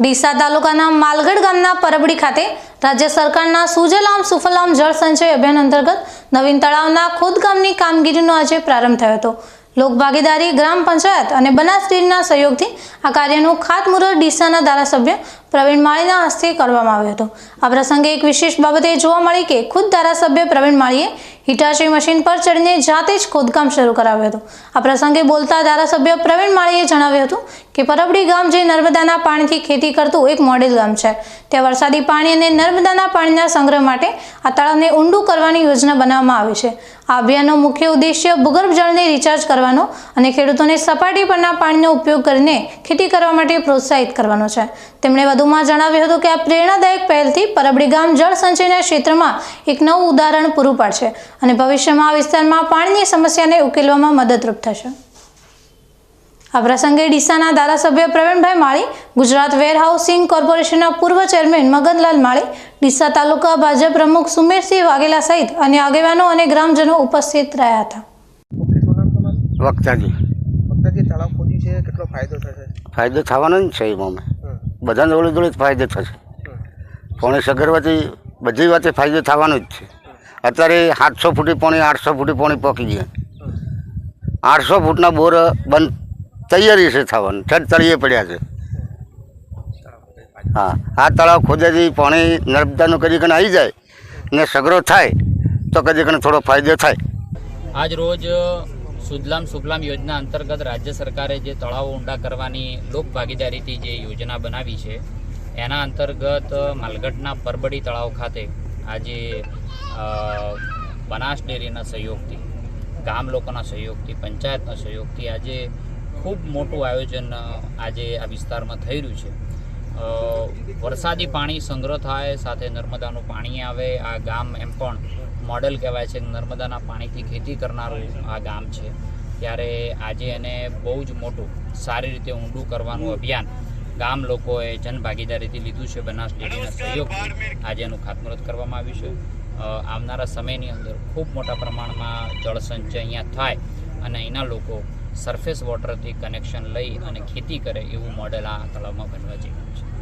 ડીસા તાલુકાના માલગઢ ગામના પરબડી ખાતે રાજ્ય સરકારના સુજલામ સુફલામ જળ સંચય અભિયાન અંતર્ગત નવીન તળાવના ખોદકામની કામગીરીનો આજે પ્રારંભ થયો હતો. લોકભાગીદારી ગ્રામ પંચાયત અને બનાસ ડેરીના સહયોગથી આ કાર્યનું ખાતમુહૂર્ત ડીસાના ધારાસભ્ય પ્રવીણ માળીના હસ્તે કરવામાં આવ્યો હતો. આ પ્રસંગે એક વિશેષ બાબતે જોવા મળી કે ખુદ ધારાસભ્ય પ્રવીણ માળીએ હિટાચી મશીન પર ચડીને જાતે જ ખોદકામ શરૂ કરાવ્યું હતું. આ પ્રસંગે બોલતા ધારાસભ્ય પ્રવીણ માળીએ જણાવ્યું હતું કે પરબડી ગામ જે નર્મદાના પાણીથી ખેતી કરતું એક મોડેલ ગામ છે. ત્યાં વરસાદી પાણી અને નર્મદાના પાણીના સંગ્રહ માટે આ તળાવને ઊંડું કરવાની યોજના બનાવવામાં આવી છે. આ અભિયાનનો મુખ્ય ઉદ્દેશ્ય ભૂગર્ભ જળને રિચાર્જ કરવાનો અને ખેડૂતોને સપાટી પરના પાણીનો ઉપયોગ કરીને ખેતી કરવા માટે પ્રોત્સાહિત કરવાનો છે. તેમણે વધુમાં જણાવ્યું હતું કે આ પ્રેરણાદાયક પહેલથી પરબડી ગામ જળ સંચયના ક્ષેત્રમાં એક નવું ઉદાહરણ પૂરું પાડશે અને ભવિષ્યમાં આ વિસ્તારમાં પાણીની સમસ્યાને ઉકેલવામાં મદદરૂપ થશે. આ પ્રસંગે ડીસાના ધારાસભ્ય પ્રવીણભાઈ માળી ગુજરાત વેરહાઉસિંગ કોર્પોરેશનના પૂર્વ ચેરમેન મગનલાલ માળી ડીસા તાલુકા ભાજપ પ્રમુખ સુમેરસિંહ વાઘેલા સહિત અન્ય આગેવાનો અને ગ્રામજનો ઉપસ્થિત રહ્યા હતા. વક્તાજી ફક્ત તળાવ ખોદ્યું છે કેટલો ફાયદો થશે? ફાયદો થવાનો જ છે એમાં બધાને જોડે જોડે ફાયદો થશે. પોણી સગરવાથી બધી વાતે ફાયદો થવાનો જ છે. અત્યારે સાતસો ફૂટી પોણી આઠસો ફૂટી પોણી પકી ગયા. આઠસો ફૂટના બોર બંધ તૈયારી છે થવાની. ઠેઠ તળીએ પડ્યા છે. હા, આ તળાવ ખોદેથી પાણી નર્મદાનું કદી કણ આવી જાય ને સગરો થાય, તો કદી કને થોડો ફાયદો થાય. આજ રોજ સુજલામ સુફલામ યોજના અંતર્ગત રાજ્ય સરકારે જે તળાવો ઊંડા કરવાની લોક ભાગીદારીથી જે યોજના બનાવી છે, એના અંતર્ગત માલગઢના પરબડી તળાવ ખાતે આજે બનાસ ડેરીના સહયોગથી, ગામ લોકોના સહયોગથી, પંચાયતના સહયોગથી આજે ખૂબ મોટું આયોજન આજે આ વિસ્તારમાં થઈ રહ્યું છે. વરસાદી પાણી સંગ્રહ થાય સાથે નર્મદાનું પાણી આવે આ ગામ એમ પણ મોડેલ કહેવાય છે નર્મદાના પાણીથી ખેતી કરનારું આ ગામ છે. ત્યારે આજે એને બહુ જ મોટું સારી રીતે ઊંડું કરવાનું અભિયાન ગામ લોકોએ જનભાગીદારીથી લીધું છે. બનાસ ડેરીના સહયોગથી આજે એનું ખાતમુહૂર્ત કરવામાં આવ્યું છે. આવનારા સમયની અંદર ખૂબ મોટા પ્રમાણમાં જળસંચય અહીંયા થાય અને અહીંના લોકો સરફેસ વોટરથી કનેક્શન લઈ અને ખેતી કરે એવું મોડેલ આ તળાવમાં બનવા જઈ રહ્યું છે.